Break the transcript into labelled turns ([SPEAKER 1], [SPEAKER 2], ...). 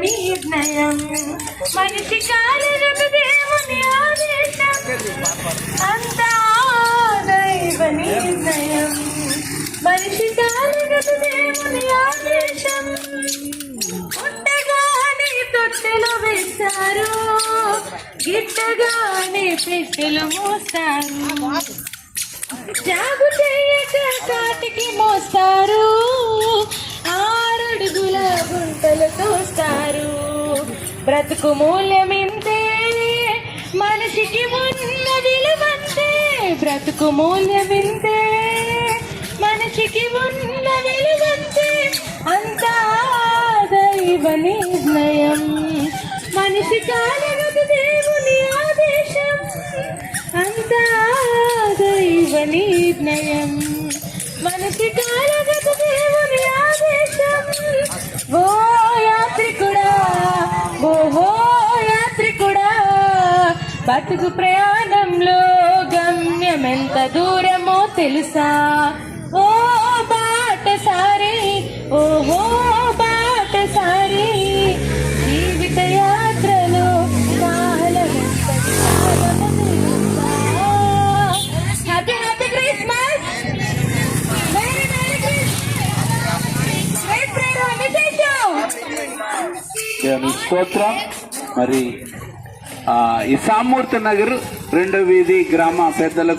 [SPEAKER 1] నిర్ణయం. మనిషి కాలరకు ఆదేశం. అంతా దైవ నిర్ణయం. మనిషి ఆదేశం. తొట్టెలు వేస్తారు గిట్టగానే పెట్టెలు మోస్తారు జాగు చేయక కాటికి మోస్తారు. బ్రతుకు మూల్యమింతే మనిషికి ఉన్న విలువంతే. బ్రతుకు మూల్యమింతే మనిషికి ఉన్న విలువంతే. అంత దైవ నిర్ణయం. మనిషి కాలనకు దేవుని ఆదేశం. అంత దైవ నిర్ణయం. మనిషి కాలగదు బతుకు ప్రయాణంలో గమ్యం ఎంత దూరమో తెలుసా? ఓ బాటసారి ఓహో బాటసారి జీవిత యాత్రలో కాలం ఎంత హ్యాపీ హ్యాపీ క్రిస్మస్
[SPEAKER 2] స్తోత్రం మరి ఆ, ఈ సామూర్తి నగర్ రెండో వీధి గ్రామ పెద్దలకు